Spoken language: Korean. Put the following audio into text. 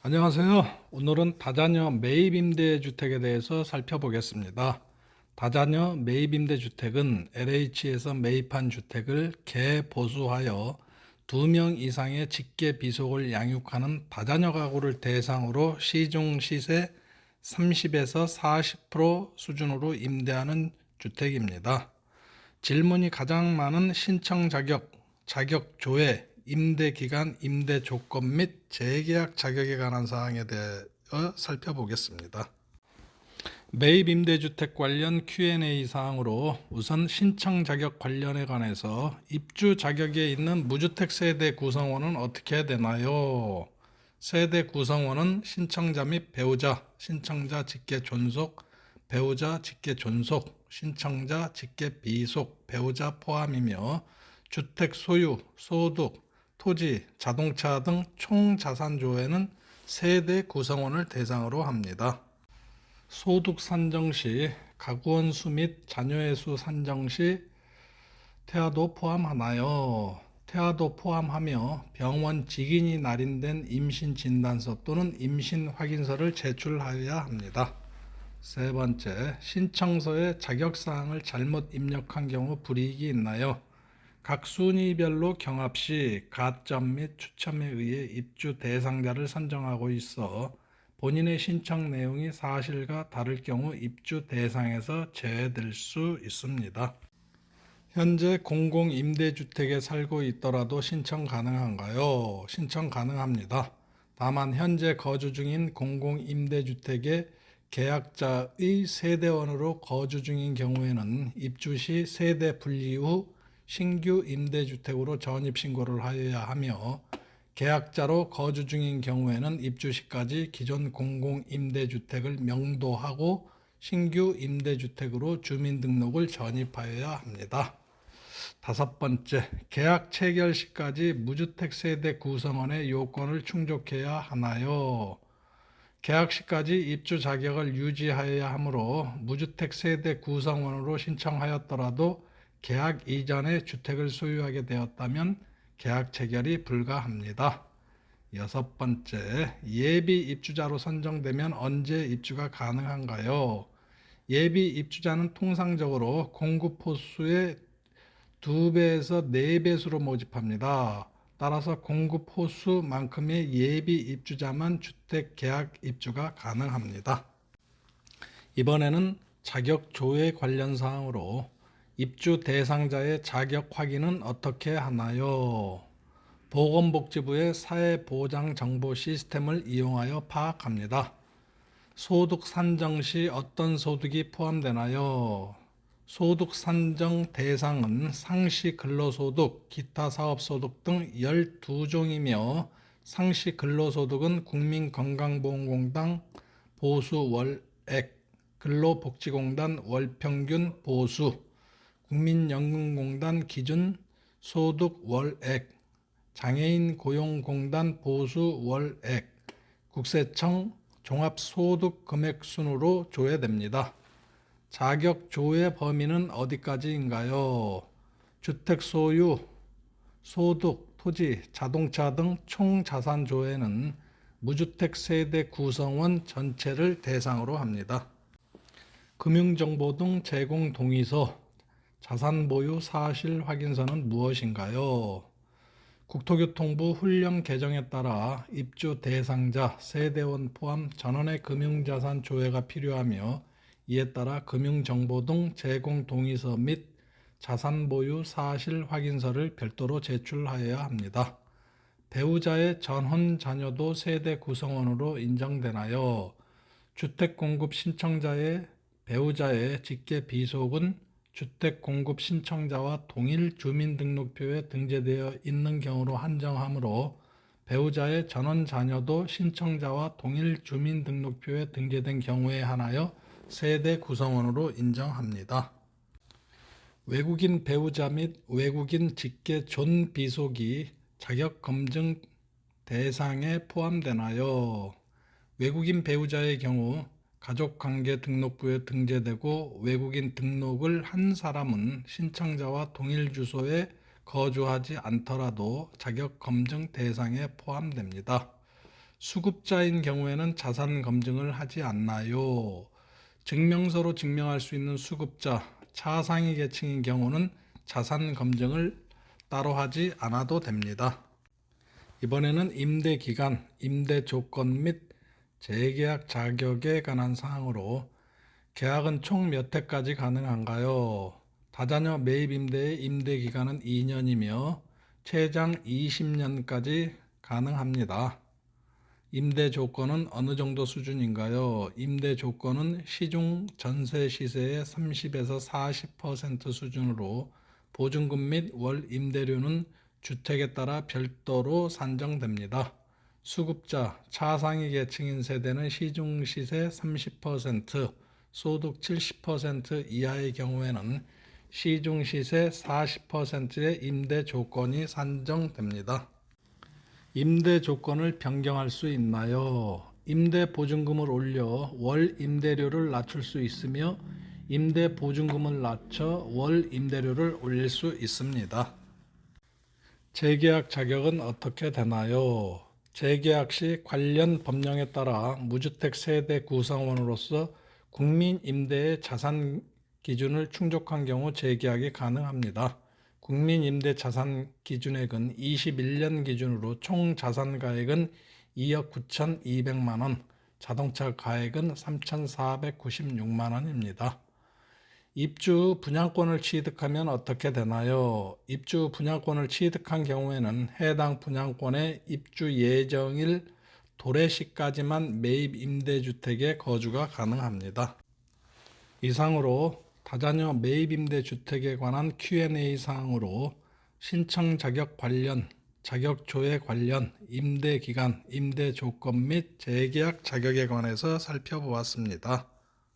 안녕하세요. 오늘은 다자녀 매입 임대 주택에 대해서 살펴보겠습니다. 다자녀 매입 임대 주택은 LH에서 매입한 주택을 개보수하여 두 명 이상의 직계 비속을 양육하는 다자녀 가구를 대상으로 시중 시세 30에서 40% 수준으로 임대하는 주택입니다. 질문이 가장 많은 신청 자격, 자격 조회, 임대 기간, 임대 조건 및 재계약 자격에 관한 사항에 대해 살펴보겠습니다. 매입 임대주택 관련 Q&A 사항으로 우선 신청 자격 관련에 관해서 입주 자격에 있는 무주택 세대 구성원은 어떻게 되나요? 세대 구성원은 신청자 및 배우자, 신청자 직계 존속, 배우자 직계 존속, 신청자 직계 비속, 배우자 포함이며 주택 소유, 소득, 토지, 자동차 등 총 자산 조회는 세대 구성원을 대상으로 합니다. 소득 산정 시 가구원 수 및 자녀의 수 산정 시 태아도 포함하나요? 태아도 포함하며 병원 직인이 날인된 임신 진단서 또는 임신 확인서를 제출하여야 합니다. 세 번째, 신청서에 자격 사항을 잘못 입력한 경우 불이익이 있나요? 각 순위별로 경합 시 가점 및 추첨에 의해 입주 대상자를 선정하고 있어 본인의 신청 내용이 사실과 다를 경우 입주 대상에서 제외될 수 있습니다. 현재 공공 임대주택에 살고 있더라도 신청 가능한가요? 신청 가능합니다. 다만 현재 거주 중인 공공 임대주택의 계약자의 세대원으로 거주 중인 경우에는 입주 시 세대 분리 후 신규 임대주택으로 전입 신고를 하여야 하며 계약자로 거주 중인 경우에는 입주 시까지 기존 공공 임대주택을 명도하고 신규 임대주택으로 주민등록을 전입하여야 합니다. 다섯 번째, 계약 체결 시까지 무주택 세대 구성원의 요건을 충족해야 하나요? 계약 시까지 입주 자격을 유지하여야 하므로 무주택 세대 구성원으로 신청하였더라도 계약 이전에 주택을 소유하게 되었다면 계약 체결이 불가합니다. 여섯 번째, 예비 입주자로 선정되면 언제 입주가 가능한가요? 예비 입주자는 통상적으로 공급 호수의 두 배에서 네 배수로 모집합니다. 따라서 공급 호수만큼의 예비 입주자만 주택 계약 입주가 가능합니다. 이번에는 자격 조회 관련 사항으로 입주 대상자의 자격 확인은 어떻게 하나요? 보건복지부의 사회보장 정보 시스템을 이용하여 파악합니다. 소득 산정 시 어떤 소득이 포함되나요? 소득 산정 대상은 상시 근로소득, 기타 사업소득 등 12종이며 상시 근로소득은 국민건강보험공단 보수 월액, 근로복지공단 월평균 보수, 국민연금공단 기준 소득 월액, 장애인 고용공단 보수 월액, 국세청 종합소득 금액 순으로 조회됩니다. 자격 조회 범위는 어디까지인가요? 주택 소유, 소득, 토지, 자동차 등 총 자산 조회는 무주택 세대 구성원 전체를 대상으로 합니다. 금융정보 등 제공 동의서, 자산 보유 사실 확인서는 무엇인가요? 국토교통부 훈령 개정에 따라 입주 대상자 세대원 포함 전원의 금융자산 조회가 필요하며 이에 따라 금융정보 등 제공 동의서 및 자산 보유 사실 확인서를 별도로 제출하여야 합니다. 배우자의 전혼 자녀도 세대 구성원으로 인정되나요? 주택 공급 신청자의 배우자의 직계 비속은 주택 공급 신청자와 동일 주민등록표에 등재되어 있는 경우로 한정하므로 배우자의 전원 자녀도 신청자와 동일 주민등록표에 등재된 경우에 한하여 세대 구성원으로 인정합니다. 외국인 배우자 및 외국인 직계 존 비속이 자격 검증 대상에 포함되나요? 외국인 배우자의 경우 가족관계 등록부에 등재되고 외국인 등록을 한 사람은 신청자와 동일 주소에 거주하지 않더라도 자격 검증 대상에 포함됩니다. 수급자인 경우에는 자산 검증을 하지 않나요? 증명서로 증명할 수 있는 수급자, 차상위 계층인 경우는 자산 검증을 따로 하지 않아도 됩니다. 이번에는 임대 기간, 임대 조건 및 재계약 자격에 관한 사항으로 계약은 총 몇 회까지 가능한가요? 다자녀 매입 임대의 임대 기간은 2년이며 최장 20년까지 가능합니다. 임대 조건은 어느 정도 수준인가요? 임대 조건은 시중 전세 시세의 30에서 40% 수준으로 보증금 및 월 임대료는 주택에 따라 별도로 산정됩니다. 수급자, 차상위 계층인 세대는 시중 시세 30%, 소득 70% 이하의 경우에는 시중 시세 40%의 임대 조건이 산정됩니다. 임대 조건을 변경할 수 있나요? 임대 보증금을 올려 월 임대료를 낮출 수 있으며 임대 보증금을 낮춰 월 임대료를 올릴 수 있습니다. 재계약 자격은 어떻게 되나요? 재계약 시 관련 법령에 따라 무주택 세대 구성원으로서 국민 임대의 자산 기준을 충족한 경우 재계약이 가능합니다. 국민 임대 자산 기준액은 21년 기준으로 총 자산 가액은 2억 9,200만 원, 자동차 가액은 3,496만 원입니다. 입주 분양권을 취득하면 어떻게 되나요? 입주 분양권을 취득한 경우에는 해당 분양권의 입주 예정일 도래시까지만 매입 임대주택에 거주가 가능합니다. 이상으로 다자녀 매입 임대주택에 관한 Q&A 사항으로 신청 자격 관련, 자격 조회 관련, 임대 기간, 임대 조건 및 재계약 자격에 관해서 살펴보았습니다.